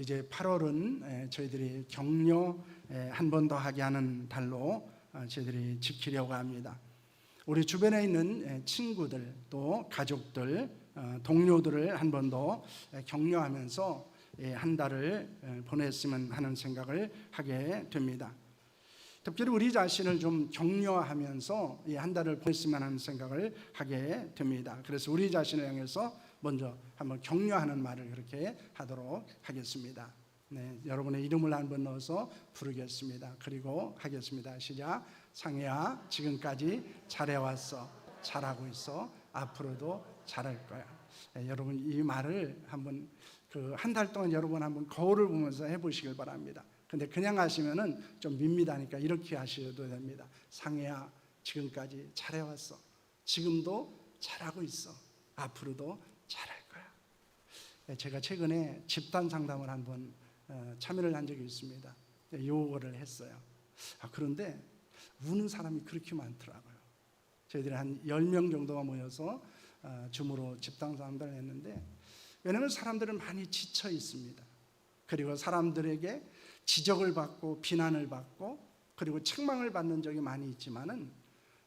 이제 8월은 저희들이 격려 한 번 더 하게 하는 달로 어, 저희들이 지키려고 합니다. 우리 주변에 있는 친구들 또 가족들 어, 동료들을 한 번 더 격려하면서 한 달을 보냈으면 하는 생각을 하게 됩니다. 특별히 우리 자신을 좀 격려하면서 이한 달을 보냈으면 하는 생각을 하게 됩니다. 그래서 우리 자신을 향해서 먼저 한번 격려하는 말을 그렇게 하도록 하겠습니다. 네, 여러분의 이름을 한번 넣어서 부르겠습니다. 그리고 하겠습니다. 시작. 상혜야, 지금까지 잘해왔어. 잘하고 있어. 앞으로도 잘할 거야. 네, 여러분 이 말을 한번 그 한 달 동안 여러분 한번 거울을 보면서 해보시길 바랍니다. 근데 그냥 하시면은 좀 밋밋하니까 이렇게 하셔도 됩니다. 상혜야, 지금까지 잘해왔어. 지금도 잘하고 있어. 앞으로도 잘할 거야. 네, 제가 최근에 집단 상담을 한번 어, 참여를 한 적이 있습니다. 네, 요거를 했어요. 아, 그런데 우는 사람이 그렇게 많더라고요. 저희들이 한 10명 정도가 모여서 어, 줌으로 집단 상담을 했는데 왜냐하면 사람들은 많이 지쳐 있습니다. 그리고 사람들에게 지적을 받고 비난을 받고 그리고 책망을 받는 적이 많이 있지만은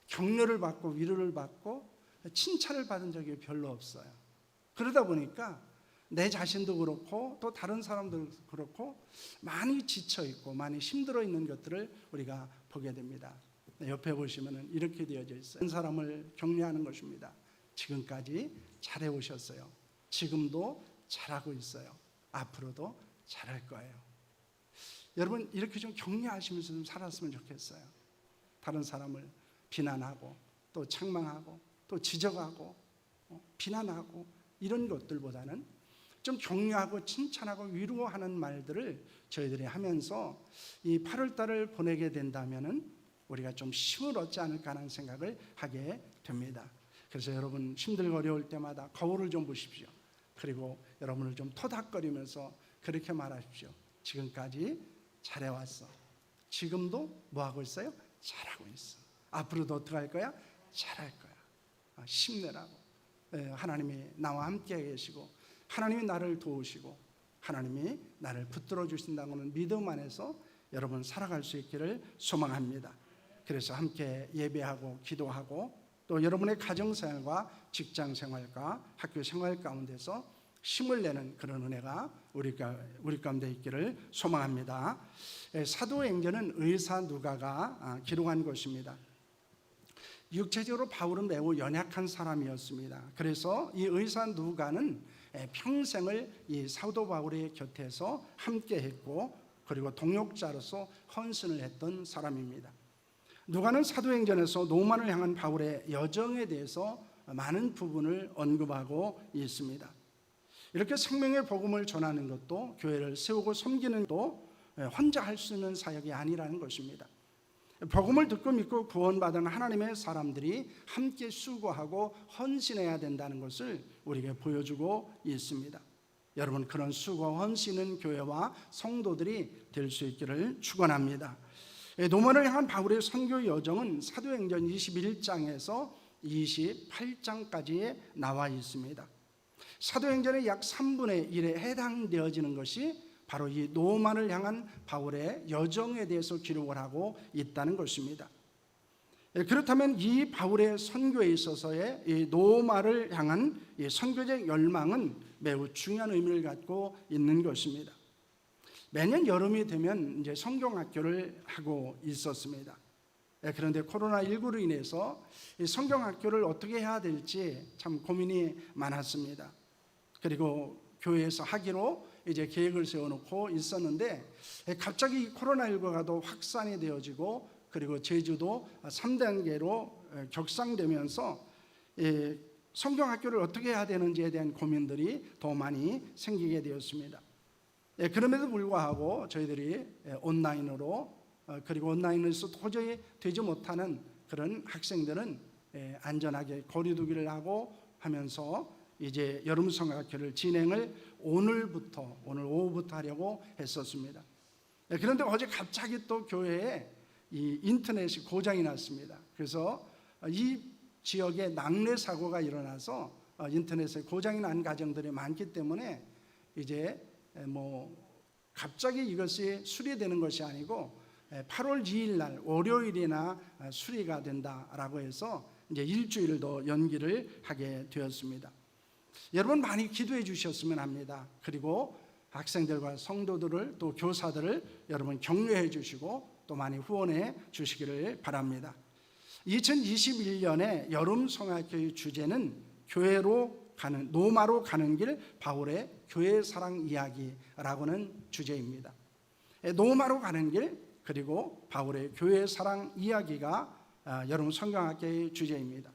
격려를 받고 위로를 받고 칭찬을 받은 적이 별로 없어요. 그러다 보니까 내 자신도 그렇고 또 다른 사람도 그렇고 많이 지쳐 있고 많이 힘들어 있는 것들을 우리가 보게 됩니다. 옆에 보시면은 이렇게 되어져 있어요. 한 사람을 격려하는 것입니다. 지금까지 잘해 오셨어요. 지금도 잘하고 있어요. 앞으로도 잘할 거예요. 여러분 이렇게 좀 격려하시면서 좀 살았으면 좋겠어요. 다른 사람을 비난하고 또 책망하고 또 지적하고 어, 비난하고 이런 것들보다는 좀 격려하고 칭찬하고 위로하는 말들을 저희들이 하면서 이 8월 달을 보내게 된다면은 우리가 좀 힘을 얻지 않을까 하는 생각을 하게 됩니다. 그래서 여러분 힘들고 어려울 때마다 거울을 좀 보십시오. 그리고 여러분을 좀 토닥거리면서 그렇게 말하십시오. 지금까지 잘해왔어. 지금도 뭐 하고 있어요? 잘하고 있어. 앞으로도 어떻게 할 거야? 잘할 거야. 아, 힘내라고. 예, 하나님이 나와 함께 계시고 하나님이 나를 도우시고 하나님이 나를 붙들어 주신다고는 믿음 안에서 여러분 살아갈 수 있기를 소망합니다. 그래서 함께 예배하고 기도하고 또 여러분의 가정 생활과 직장 생활과 학교 생활 가운데서 힘을 내는 그런 은혜가 우리가 우리 가운데 있기를 소망합니다. 예, 사도행전은 의사 누가가 아, 기록한 것입니다. 육체적으로 바울은 매우 연약한 사람이었습니다. 그래서 이 의사 누가는 예, 평생을 이 사도 바울의 곁에서 함께 했고 그리고 동역자로서 헌신을 했던 사람입니다. 누가는 사도행전에서 노만을 향한 바울의 여정에 대해서 많은 부분을 언급하고 있습니다. 이렇게 생명의 복음을 전하는 것도 교회를 세우고 섬기는 것도 혼자 할 수 있는 사역이 아니라는 것입니다. 복음을 듣고 믿고 구원받은 하나님의 사람들이 함께 수고하고 헌신해야 된다는 것을 우리에게 보여주고 있습니다. 여러분 그런 수고 헌신은 교회와 성도들이 될 수 있기를 축원합니다. 노만을 향한 바울의 선교 여정은 사도행전 21장에서 28장까지에 나와 있습니다. 사도행전의 약 3분의 1에 해당되어지는 것이 바로 이 노만을 향한 바울의 여정에 대해서 기록을 하고 있다는 것입니다. 예, 그렇다면 이 바울의 선교에 있어서의 이 노마를 향한 이 선교적 열망은 매우 중요한 의미를 갖고 있는 것입니다. 매년 여름이 되면 이제 성경학교를 하고 있었습니다. 예, 그런데 코로나19로 인해서 이 성경학교를 어떻게 해야 될지 참 고민이 많았습니다. 그리고 교회에서 하기로 이제 계획을 세워놓고 있었는데 갑자기 코로나19가 또 확산이 되어지고 그리고 제주도 3단계로 격상되면서 성경학교를 어떻게 해야 되는지에 대한 고민들이 더 많이 생기게 되었습니다. 그럼에도 불구하고 저희들이 온라인으로 어, 그리고 온라인에서 도저히 되지 못하는 그런 학생들은 안전하게 거리두기를 하고 하면서 이제 여름 성악회를 진행을 오늘부터 오늘 오후부터 하려고 했었습니다. 네, 그런데 어제 갑자기 또 교회에 이 인터넷이 고장이 났습니다. 그래서 이 지역에 낙뢰 사고가 일어나서 어, 인터넷에 고장이 난 가정들이 많기 때문에 이제 뭐 갑자기 이것이 수리되는 것이 아니고 8월 2일 날 월요일이나 아, 수리가 된다라고 해서 이제 일주일을 더 연기를 하게 되었습니다. 여러분 많이 기도해 주셨으면 합니다. 그리고 학생들과 성도들을 또 교사들을 여러분 격려해 주시고 또 많이 후원해 주시기를 바랍니다. 2021년에 여름 성악교의 주제는 교회로 가는 노마로 가는 길 바울의 교회 사랑 이야기라고는 주제입니다. 노마로 가는 길 그리고 바울의 교회 사랑 이야기가 아, 여러분 성경학계의 주제입니다.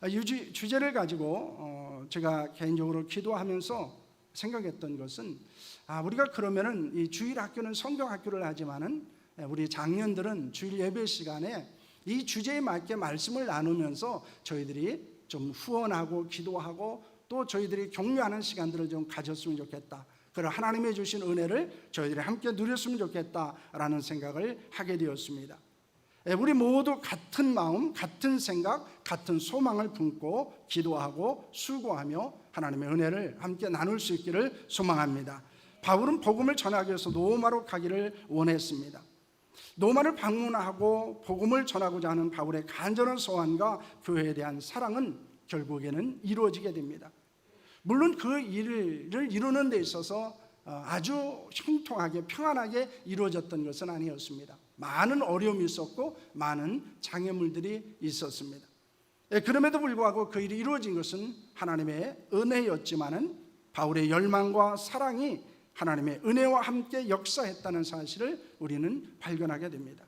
아, 이 주- 주제를 가지고 어, 제가 개인적으로 기도하면서 생각했던 것은 아, 우리가 그러면은 이 주일 학교는 성경 학교를 하지만은 예, 우리 장년들은 주일 예배 시간에 이 주제에 맞게 말씀을 나누면서 저희들이 좀 후원하고 기도하고 또 저희들이 격려하는 시간들을 좀 가졌으면 좋겠다. 그런 하나님의 주신 은혜를 저희들이 함께 누렸으면 좋겠다라는 생각을 하게 되었습니다. 예, 우리 모두 같은 마음, 같은 생각, 같은 소망을 품고 기도하고 수고하며 하나님의 은혜를 함께 나눌 수 있기를 소망합니다. 바울은 복음을 전하기 위해서 노마로 가기를 원했습니다. 노마를 방문하고 복음을 전하고자 하는 바울의 간절한 소원과 교회에 대한 사랑은 결국에는 이루어지게 됩니다. 물론 그 일을 이루는 데 있어서 어, 아주 형통하게 평안하게 이루어졌던 것은 아니었습니다. 많은 어려움이 있었고 많은 장애물들이 있었습니다. 예, 그럼에도 불구하고 그 일이 이루어진 것은 하나님의 은혜였지만은 바울의 열망과 사랑이 하나님의 은혜와 함께 역사했다는 사실을 우리는 발견하게 됩니다.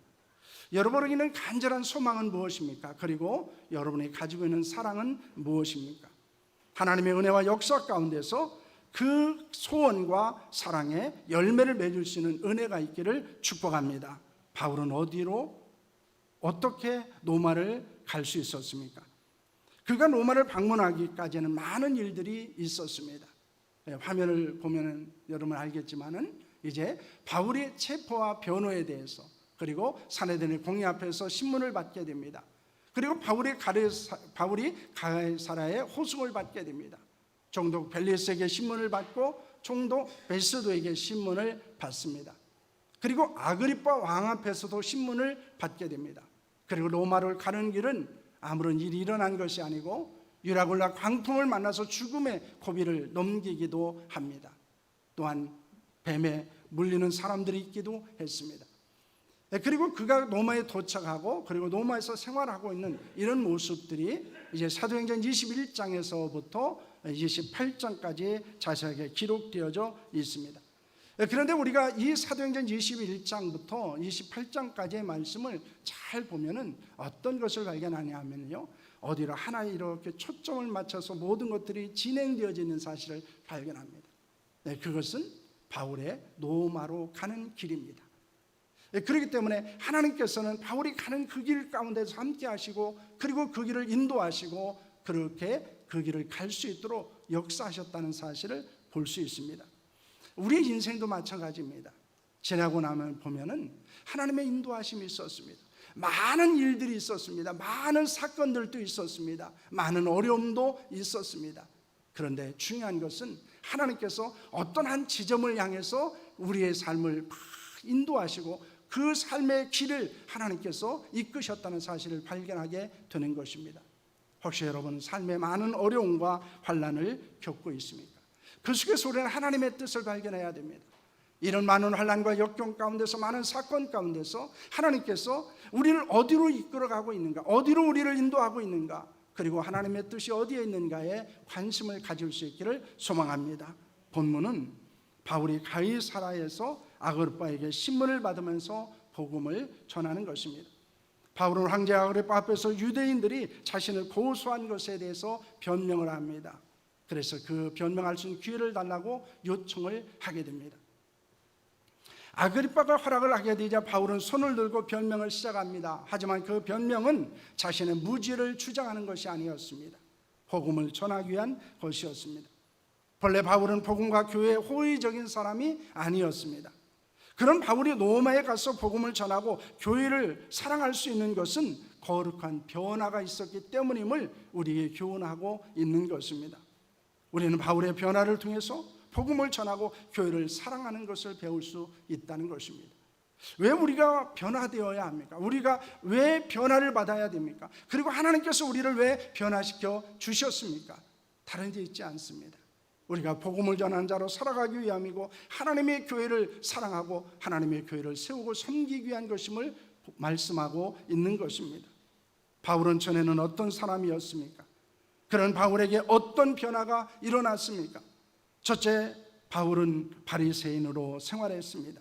여러분에게는 간절한 소망은 무엇입니까? 그리고 여러분이 가지고 있는 사랑은 무엇입니까? 하나님의 은혜와 역사 가운데서 그 소원과 사랑에 열매를 맺을 수 있는 은혜가 있기를 축복합니다. 바울은 어디로 어떻게 노마를 갈 수 있었습니까? 그가 로마를 방문하기까지는 많은 일들이 있었습니다. 예, 화면을 보면 여러분 알겠지만은 이제 바울의 체포와 변호에 대해서 그리고 사내들의 공의 앞에서 신문을 받게 됩니다. 그리고 바울이 가레 바울이 가이사라의 호송을 받게 됩니다. 총독 벨리스에게 신문을 받고 총독 베스도에게 신문을 받습니다. 그리고 아그리파 왕 앞에서도 신문을 받게 됩니다. 그리고 로마를 가는 길은 아무런 일이 일어난 것이 아니고 유라굴라 광풍을 만나서 죽음의 고비를 넘기기도 합니다. 또한 뱀에 물리는 사람들이 있기도 했습니다. 네, 그리고 그가 로마에 도착하고 그리고 로마에서 생활하고 있는 이런 모습들이 이제 사도행전 21장에서부터 28장까지 자세하게 기록되어져 있습니다. 네, 그런데 우리가 이 사도행전 21장부터 28장까지의 말씀을 잘 보면은 어떤 것을 발견하냐면요. 어디로 하나 이렇게 초점을 맞춰서 모든 것들이 진행되어지는 사실을 발견합니다. 네, 그것은 바울의 노마로 가는 길입니다. 네, 그렇기 때문에 하나님께서는 바울이 가는 그 길 가운데서 함께 하시고 그리고 그 길을 인도하시고 그렇게 그 길을 갈 수 있도록 역사하셨다는 사실을 볼 수 있습니다. 우리의 인생도 마찬가지입니다. 지나고 나면 보면은 하나님의 인도하심이 있었습니다. 많은 일들이 있었습니다. 많은 사건들도 있었습니다. 많은 어려움도 있었습니다. 그런데 중요한 것은 하나님께서 어떤 한 지점을 향해서 우리의 삶을 막 인도하시고 그 삶의 길을 하나님께서 이끄셨다는 사실을 발견하게 되는 것입니다. 혹시 여러분 삶에 많은 어려움과 환란을 겪고 있습니까? 그 속에서 우리는 하나님의 뜻을 발견해야 됩니다. 이런 많은 환란과 역경 가운데서 많은 사건 가운데서 하나님께서 우리를 어디로 이끌어가고 있는가, 어디로 우리를 인도하고 있는가, 그리고 하나님의 뜻이 어디에 있는가에 관심을 가질 수 있기를 소망합니다. 본문은 바울이 가이사라에서 아그르파에게 신문을 받으면서 복음을 전하는 것입니다. 바울은 황제 아그리파 앞에서 유대인들이 자신을 고소한 것에 대해서 변명을 합니다. 그래서 그 변명할 수 있는 기회를 달라고 요청을 하게 됩니다. 아그리파가 허락을 하게 되자 바울은 손을 들고 변명을 시작합니다. 하지만 그 변명은 자신의 무지를 주장하는 것이 아니었습니다. 복음을 전하기 위한 것이었습니다. 본래 바울은 복음과 교회에 호의적인 사람이 아니었습니다. 그런 바울이 로마에 가서 복음을 전하고 교회를 사랑할 수 있는 것은 거룩한 변화가 있었기 때문임을 우리에게 교훈하고 있는 것입니다. 우리는 바울의 변화를 통해서 복음을 전하고 교회를 사랑하는 것을 배울 수 있다는 것입니다. 왜 우리가 변화되어야 합니까? 우리가 왜 변화를 받아야 됩니까? 그리고 하나님께서 우리를 왜 변화시켜 주셨습니까? 다른 데 있지 않습니다. 우리가 복음을 전하는 자로 살아가기 위함이고 하나님의 교회를 사랑하고 하나님의 교회를 세우고 섬기기 위한 것임을 말씀하고 있는 것입니다. 바울은 전에는 어떤 사람이었습니까? 그런 바울에게 어떤 변화가 일어났습니까? 첫째, 바울은 바리새인으로 생활했습니다.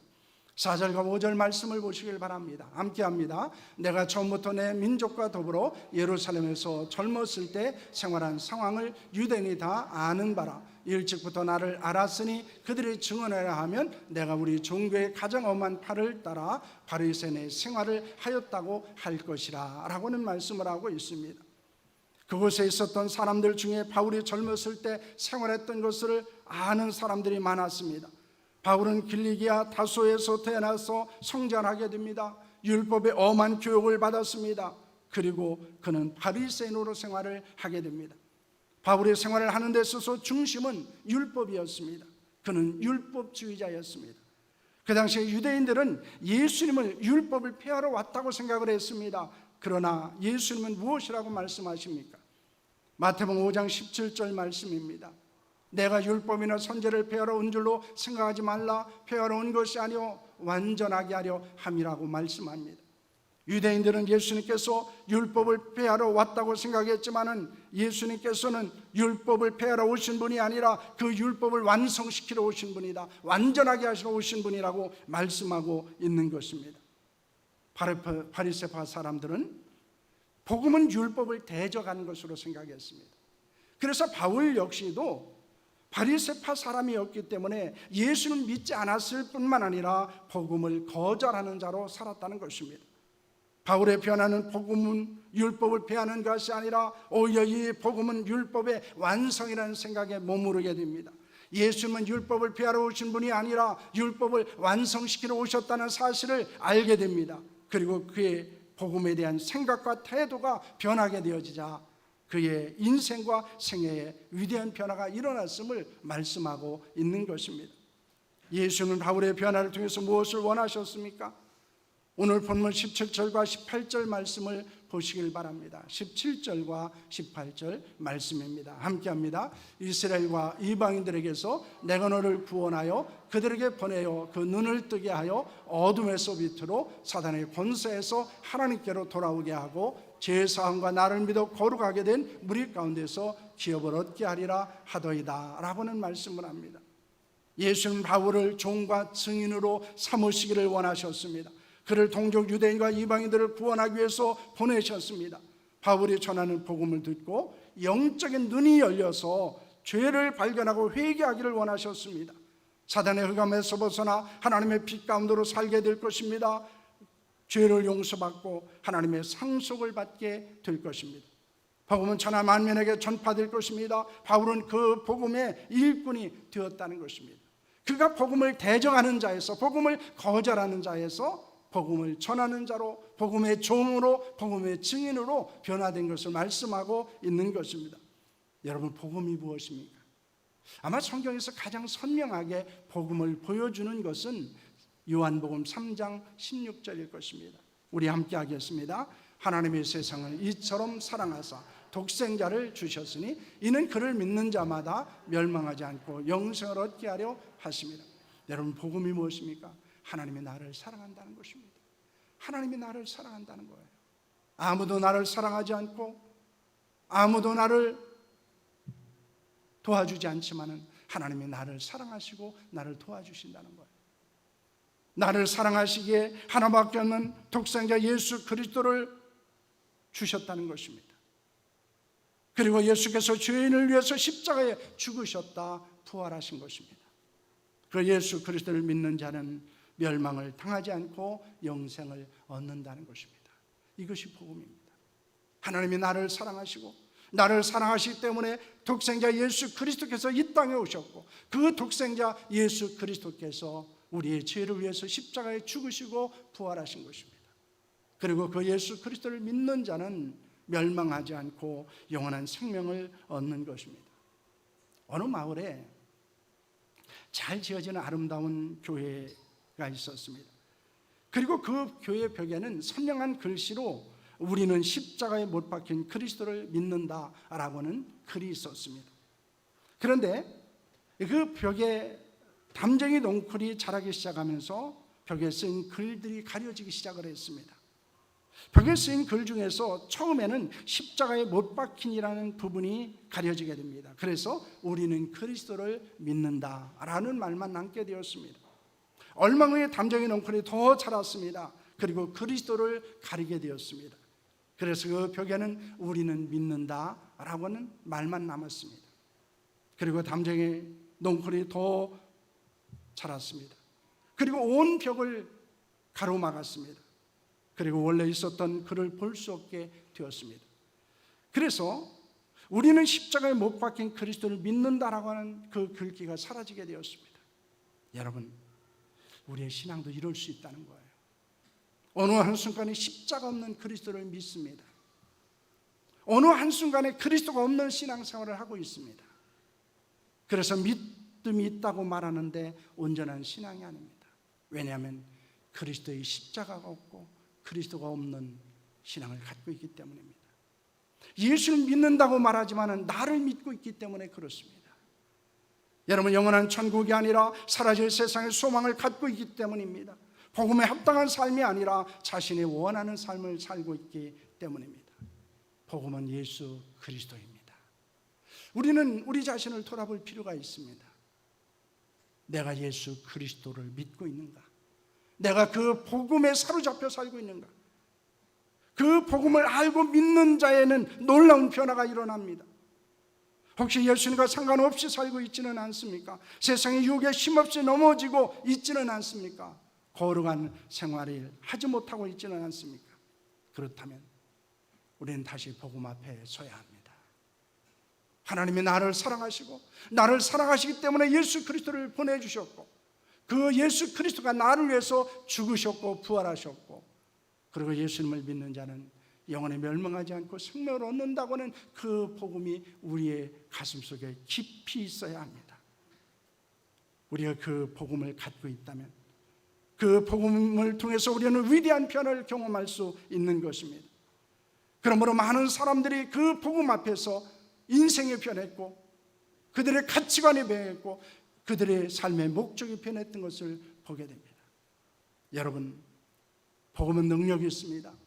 4절과 5절 말씀을 보시길 바랍니다. 함께 합니다. 내가 처음부터 내 민족과 더불어 예루살렘에서 젊었을 때 생활한 상황을 유대인이 다 아는 바라. 일찍부터 나를 알았으니 그들이 증언하려 하면 내가 우리 종교의 가장 엄한 팔을 따라 바리새인의 생활을 하였다고 할 것이라 라고는 말씀을 하고 있습니다. 그곳에 있었던 사람들 중에 바울이 젊었을 때 생활했던 것을 아는 사람들이 많았습니다. 바울은 길리기아 다소에서 태어나서 성장하게 됩니다. 율법의 엄한 교육을 받았습니다. 그리고 그는 바리새인으로 생활을 하게 됩니다. 바울의 생활을 하는 데 있어서 중심은 율법이었습니다. 그는 율법주의자였습니다. 그 당시에 유대인들은 예수님을 율법을 폐하러 왔다고 생각을 했습니다. 그러나 예수님은 무엇이라고 말씀하십니까? 마태복음 5장 17절 말씀입니다. 내가 율법이나 선제를 폐하러 온 줄로 생각하지 말라 폐하러 온 것이 아니요 완전하게 하려 함이라고 말씀합니다. 유대인들은 예수님께서 율법을 폐하러 왔다고 생각했지만은 예수님께서는 율법을 폐하러 오신 분이 아니라 그 율법을 완성시키러 오신 분이다. 완전하게 하시러 오신 분이라고 말씀하고 있는 것입니다. 바리새파 사람들은 복음은 율법을 대적하는 것으로 생각했습니다. 그래서 바울 역시도 바리새파 사람이었기 때문에 예수는 믿지 않았을 뿐만 아니라 복음을 거절하는 자로 살았다는 것입니다. 바울의 변화는 복음은 율법을 폐하는 것이 아니라 오히려 이 복음은 율법의 완성이라는 생각에 머무르게 됩니다. 예수님은 율법을 폐하러 오신 분이 아니라 율법을 완성시키러 오셨다는 사실을 알게 됩니다. 그리고 그의 복음에 대한 생각과 태도가 변하게 되어지자 그의 인생과 생애에 위대한 변화가 일어났음을 말씀하고 있는 것입니다. 예수는 바울의 변화를 통해서 무엇을 원하셨습니까? 오늘 본문 17절과 18절 말씀을 보시길 바랍니다. 17절과 18절 말씀입니다. 함께 합니다. 이스라엘과 이방인들에게서 내가 너를 구원하여 그들에게 보내어 그 눈을 뜨게 하여 어둠에서 밑으로 사단의 권세에서 하나님께로 돌아오게 하고 제사함과 나를 믿어 거룩하게 된 무리 가운데서 기업을 얻게 하리라 하더이다 라고는 말씀을 합니다. 예수는 바울을 종과 증인으로 삼으시기를 원하셨습니다. 그를 동족 유대인과 이방인들을 구원하기 위해서 보내셨습니다. 바울이 전하는 복음을 듣고 영적인 눈이 열려서 죄를 발견하고 회개하기를 원하셨습니다. 사단의 흑암에서 벗어나 하나님의 빛 가운데로 살게 될 것입니다. 죄를 용서받고 하나님의 상속을 받게 될 것입니다. 복음은 천하 만민에게 전파될 것입니다. 바울은 그 복음의 일꾼이 되었다는 것입니다. 그가 복음을 대적하는 자에서 복음을 거절하는 자에서 복음을 전하는 자로 복음의 종으로 복음의 증인으로 변화된 것을 말씀하고 있는 것입니다. 여러분 복음이 무엇입니까? 아마 성경에서 가장 선명하게 복음을 보여주는 것은 요한복음 3장 16절일 것입니다. 우리 함께 하겠습니다. 하나님의 세상을 이처럼 사랑하사 독생자를 주셨으니 이는 그를 믿는 자마다 멸망하지 않고 영생을 얻게 하려 하십니다. 여러분 복음이 무엇입니까? 하나님이 나를 사랑한다는 것입니다. 하나님이 나를 사랑한다는 거예요. 아무도 나를 사랑하지 않고 아무도 나를 도와주지 않지만은 하나님이 나를 사랑하시고 나를 도와주신다는 거예요. 나를 사랑하시기에 하나밖에 없는 독생자 예수 그리스도를 주셨다는 것입니다. 그리고 예수께서 죄인을 위해서 십자가에 죽으셨다 부활하신 것입니다. 그 예수 그리스도를 믿는 자는 멸망을 당하지 않고 영생을 얻는다는 것입니다. 이것이 복음입니다. 하나님이 나를 사랑하시고 나를 사랑하시기 때문에 독생자 예수 그리스도께서 이 땅에 오셨고 그 독생자 예수 그리스도께서 우리의 죄를 위해서 십자가에 죽으시고 부활하신 것입니다. 그리고 그 예수 그리스도를 믿는 자는 멸망하지 않고 영원한 생명을 얻는 것입니다. 어느 마을에 잘 지어지는 아름다운 교회 가 있었습니다. 그리고 그 교회 벽에는 선명한 글씨로 우리는 십자가에 못 박힌 그리스도를 믿는다라고는 글이 있었습니다. 그런데 그 벽에 담쟁이 넝쿨이 자라기 시작하면서 벽에 쓰인 글들이 가려지기 시작을 했습니다. 벽에 쓰인 글 중에서 처음에는 십자가에 못 박힌이라는 부분이 가려지게 됩니다. 그래서 우리는 그리스도를 믿는다라는 말만 남게 되었습니다. 얼마 후에 담쟁이 넝쿨이 더 자랐습니다. 그리고 그리스도를 가리게 되었습니다. 그래서 그 벽에는 우리는 믿는다 라고는 말만 남았습니다. 그리고 담쟁이 넝쿨이 더 자랐습니다. 그리고 온 벽을 가로막았습니다. 그리고 원래 있었던 그를 볼 수 없게 되었습니다. 그래서 우리는 십자가에 못 박힌 그리스도를 믿는다라고 하는 그 글귀가 사라지게 되었습니다. 여러분, 우리의 신앙도 이럴 수 있다는 거예요. 어느 한순간에 십자가 없는 그리스도를 믿습니다. 어느 한순간에 그리스도가 없는 신앙생활을 하고 있습니다. 그래서 믿음이 있다고 말하는데 온전한 신앙이 아닙니다. 왜냐하면 그리스도의 십자가가 없고 그리스도가 없는 신앙을 갖고 있기 때문입니다. 예수를 믿는다고 말하지만 나를 믿고 있기 때문에 그렇습니다. 여러분 영원한 천국이 아니라 사라질 세상의 소망을 갖고 있기 때문입니다. 복음에 합당한 삶이 아니라 자신이 원하는 삶을 살고 있기 때문입니다. 복음은 예수 그리스도입니다. 우리는 우리 자신을 돌아볼 필요가 있습니다. 내가 예수 그리스도를 믿고 있는가? 내가 그 복음에 사로잡혀 살고 있는가? 그 복음을 알고 믿는 자에는 놀라운 변화가 일어납니다. 혹시 예수님과 상관없이 살고 있지는 않습니까? 세상의 유혹에 힘없이 넘어지고 있지는 않습니까? 거룩한 생활을 하지 못하고 있지는 않습니까? 그렇다면 우리는 다시 복음 앞에 서야 합니다. 하나님이 나를 사랑하시고 나를 사랑하시기 때문에 예수 그리스도를 보내 주셨고 그 예수 그리스도가 나를 위해서 죽으셨고 부활하셨고 그리고 예수님을 믿는 자는 영원에 멸망하지 않고 생명을 얻는다고는 그 복음이 우리의 가슴 속에 깊이 있어야 합니다. 우리가 그 복음을 갖고 있다면 그 복음을 통해서 우리는 위대한 변화를 경험할 수 있는 것입니다. 그러므로 많은 사람들이 그 복음 앞에서 인생이 변했고 그들의 가치관이 변했고 그들의 삶의 목적이 변했던 것을 보게 됩니다. 여러분, 복음은 능력이 있습니다.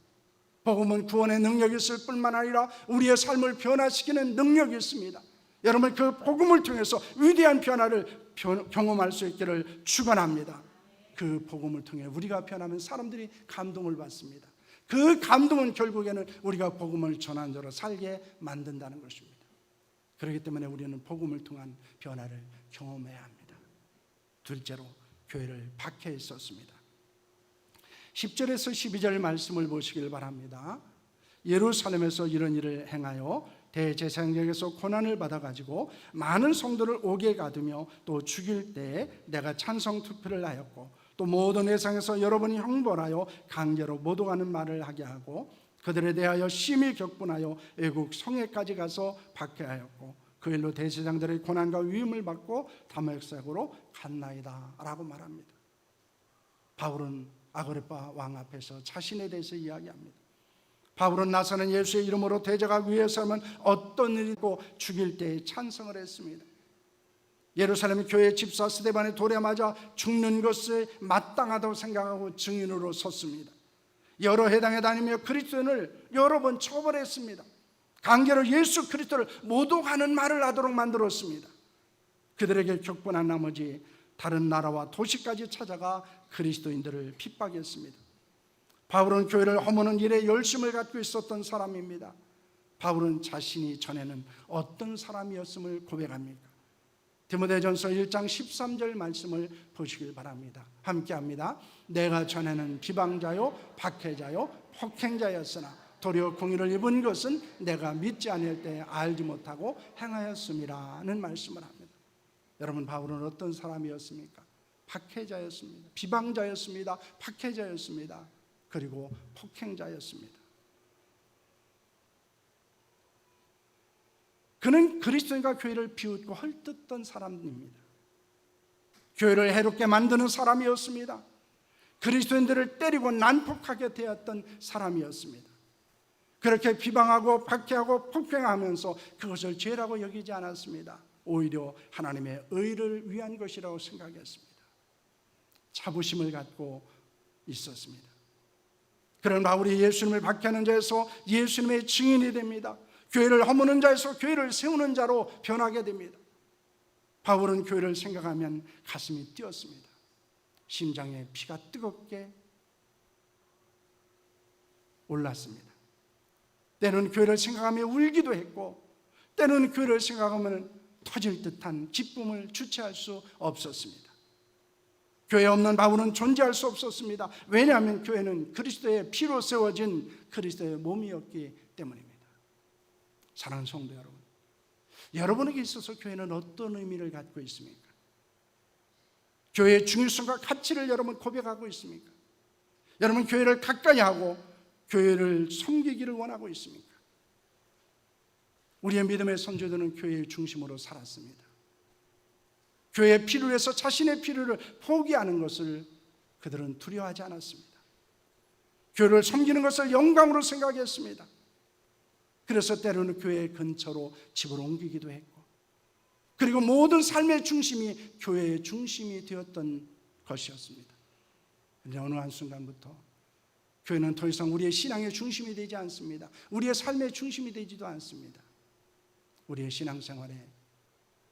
복음은 구원의 능력이 있을 뿐만 아니라 우리의 삶을 변화시키는 능력이 있습니다. 여러분 그 복음을 통해서 위대한 변화를 경험할 수 있기를 축원합니다. 그 복음을 통해 우리가 변하면 사람들이 감동을 받습니다. 그 감동은 결국에는 우리가 복음을 전한 자로 살게 만든다는 것입니다. 그렇기 때문에 우리는 복음을 통한 변화를 경험해야 합니다. 둘째로 교회를 박해 있었습니다. 10절에서 12절 말씀을 보시길 바랍니다. 예루살렘에서 이런 일을 행하여 대제사장에게서 고난을 받아가지고 많은 성도를 옥에 가두며 또 죽일 때 내가 찬성 투표를 하였고 또 모든 회상에서 여러분이 형벌하여 강제로 못 오가는 말을 하게 하고 그들에 대하여 심히 격분하여 외국 성에까지 가서 박해하였고 그 일로 대제사장들의 고난과 위임을 받고 담역색으로 갔나이다 라고 말합니다 바울은 아그리파 왕 앞에서 자신에 대해서 이야기합니다. 바울은 나서는 예수의 이름으로 대적하기 위해서는 어떤 일이고 죽일 때에 찬성을 했습니다. 예루살렘 교회 집사 스데반의 돌에 맞아 죽는 것을 마땅하다고 생각하고 증인으로 섰습니다. 여러 해당에 다니며 그리스도인을 여러 번 처벌했습니다. 강제로 예수 그리스도를 모독하는 말을 하도록 만들었습니다. 그들에게 격분한 나머지 다른 나라와 도시까지 찾아가 그리스도인들을 핍박했습니다. 바울은 교회를 허무는 일에 열심을 갖고 있었던 사람입니다. 바울은 자신이 전에는 어떤 사람이었음을 고백합니까? 디모데전서 1장 13절 말씀을 보시길 바랍니다. 함께 합니다. 내가 전에는 비방자요 박해자요 폭행자였으나 도리어 공의를 입은 것은 내가 믿지 않을 때 알지 못하고 행하였음이라는 말씀을 합니다. 여러분 바울은 어떤 사람이었습니까? 박해자였습니다. 비방자였습니다. 박해자였습니다. 그리고 폭행자였습니다. 그는 그리스도인과 교회를 비웃고 헐뜯던 사람입니다. 교회를 해롭게 만드는 사람이었습니다. 그리스도인들을 때리고 난폭하게 되었던 사람이었습니다. 그렇게 비방하고 박해하고 폭행하면서 그것을 죄라고 여기지 않았습니다. 오히려 하나님의 의를 위한 것이라고 생각했습니다. 자부심을 갖고 있었습니다. 그런 바울이 예수님을 박해하는 자에서 예수님의 증인이 됩니다. 교회를 허무는 자에서 교회를 세우는 자로 변하게 됩니다. 바울은 교회를 생각하면 가슴이 뛰었습니다. 심장에 피가 뜨겁게 올랐습니다. 때는 교회를 생각하며 울기도 했고, 때는 교회를 생각하면 터질 듯한 기쁨을 주체할 수 없었습니다. 교회 없는 바울은 존재할 수 없었습니다. 왜냐하면 교회는 그리스도의 피로 세워진 그리스도의 몸이었기 때문입니다. 사랑하는 성도 여러분, 여러분에게 있어서 교회는 어떤 의미를 갖고 있습니까? 교회의 중요성과 가치를 여러분 고백하고 있습니까? 여러분 교회를 가까이 하고 교회를 섬기기를 원하고 있습니까? 우리의 믿음의 선조들은 교회의 중심으로 살았습니다. 교회의 필요를 해서 자신의 필요를 포기하는 것을 그들은 두려워하지 않았습니다. 교회를 섬기는 것을 영광으로 생각했습니다. 그래서 때로는 교회 근처로 집을 옮기기도 했고, 그리고 모든 삶의 중심이 교회의 중심이 되었던 것이었습니다. 그런데 어느 한순간부터 교회는 더 이상 우리의 신앙의 중심이 되지 않습니다. 우리의 삶의 중심이 되지도 않습니다. 우리의 신앙생활에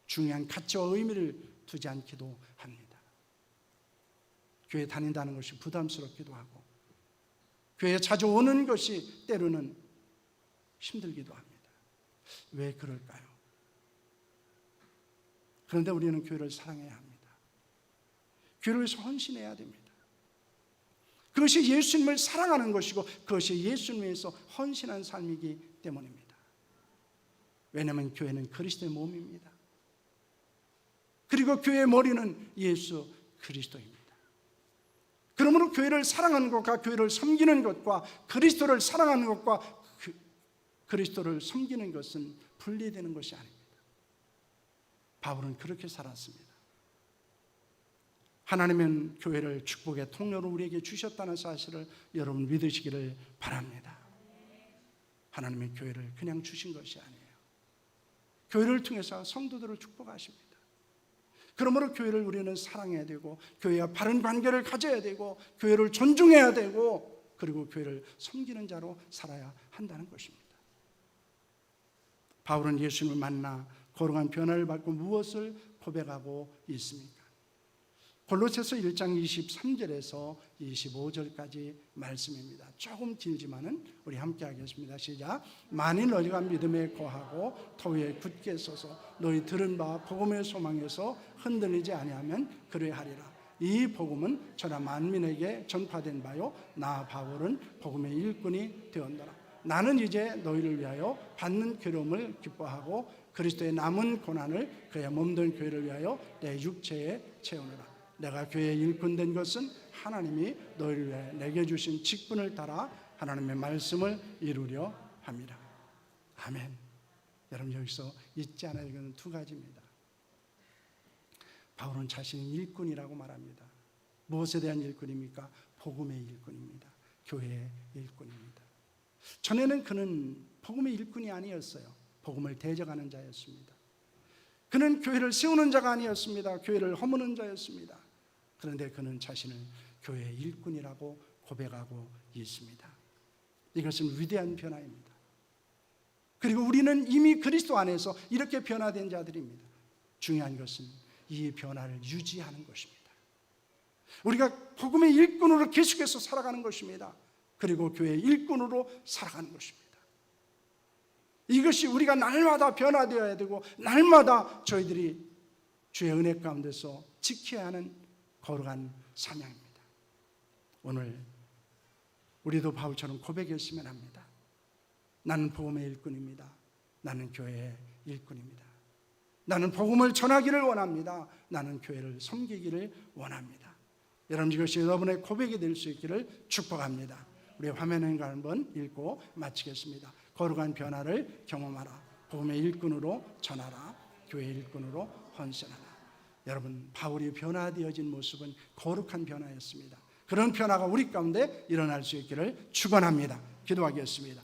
중요한 가치와 의미를 두지 않기도 합니다. 교회 다닌다는 것이 부담스럽기도 하고, 교회에 자주 오는 것이 때로는 힘들기도 합니다. 왜 그럴까요? 그런데 우리는 교회를 사랑해야 합니다. 교회를 헌신해야 됩니다. 그것이 예수님을 사랑하는 것이고 그것이 예수님을 위해서 헌신한 삶이기 때문입니다. 왜냐하면 교회는 그리스도의 몸입니다. 그리고 교회의 머리는 예수 그리스도입니다. 그러므로 교회를 사랑하는 것과 교회를 섬기는 것과 그리스도를 사랑하는 것과 그, 그리스도를 섬기는 것은 분리되는 것이 아닙니다. 바울은 그렇게 살았습니다. 하나님은 교회를 축복의 통로로 우리에게 주셨다는 사실을 여러분 믿으시기를 바랍니다. 하나님의 교회를 그냥 주신 것이 아니에요. 교회를 통해서 성도들을 축복하십니다. 그러므로 교회를 우리는 사랑해야 되고 교회와 바른 관계를 가져야 되고 교회를 존중해야 되고 그리고 교회를 섬기는 자로 살아야 한다는 것입니다. 바울은 예수님을 만나 거룩한 변화를 받고 무엇을 고백하고 있습니까? 골로새서 1장 23절에서 25절까지 말씀입니다. 조금 길지만은 우리 함께 하겠습니다. 시작. 만일 너희가 믿음에 거하고 토위에 굳게 서서 너희 들은 바 복음의 소망에서 흔들리지 아니하면 그래하리라. 이 복음은 전하 만민에게 전파된 바요 나 바울은 복음의 일꾼이 되었노라. 나는 이제 너희를 위하여 받는 괴로움을 기뻐하고 그리스도의 남은 고난을 그의 몸된 교회를 위하여 내 육체에 채우노라. 내가 교회의 일꾼 된 것은 하나님이 너희를 위해 내게 주신 직분을 따라 하나님의 말씀을 이루려 합니다. 아멘. 여러분 여기서 잊지 않아야 되는 두 가지입니다. 바울은 자신이 일꾼이라고 말합니다. 무엇에 대한 일꾼입니까? 복음의 일꾼입니다. 교회의 일꾼입니다. 전에는 그는 복음의 일꾼이 아니었어요. 복음을 대적하는 자였습니다. 그는 교회를 세우는 자가 아니었습니다. 교회를 허무는 자였습니다. 그런데 그는 자신을 교회의 일꾼이라고 고백하고 있습니다. 이것은 위대한 변화입니다. 그리고 우리는 이미 그리스도 안에서 이렇게 변화된 자들입니다. 중요한 것은 이 변화를 유지하는 것입니다. 우리가 복음의 일꾼으로 계속해서 살아가는 것입니다. 그리고 교회의 일꾼으로 살아가는 것입니다. 이것이 우리가 날마다 변화되어야 되고 날마다 저희들이 주의 은혜 가운데서 지켜야 하는 거룩한 사명입니다. 오늘 우리도 바울처럼 고백했으면 합니다. 나는 복음의 일꾼입니다. 나는 교회의 일꾼입니다. 나는 복음을 전하기를 원합니다. 나는 교회를 섬기기를 원합니다. 여러분 이것이 여러분의 고백이 될 수 있기를 축복합니다. 우리 화면에 한번 읽고 마치겠습니다. 거룩한 변화를 경험하라. 복음의 일꾼으로 전하라. 교회 일꾼으로 헌신하라. 여러분 바울이 변화되어진 모습은 거룩한 변화였습니다. 그런 변화가 우리 가운데 일어날 수 있기를 축원합니다. 기도하겠습니다.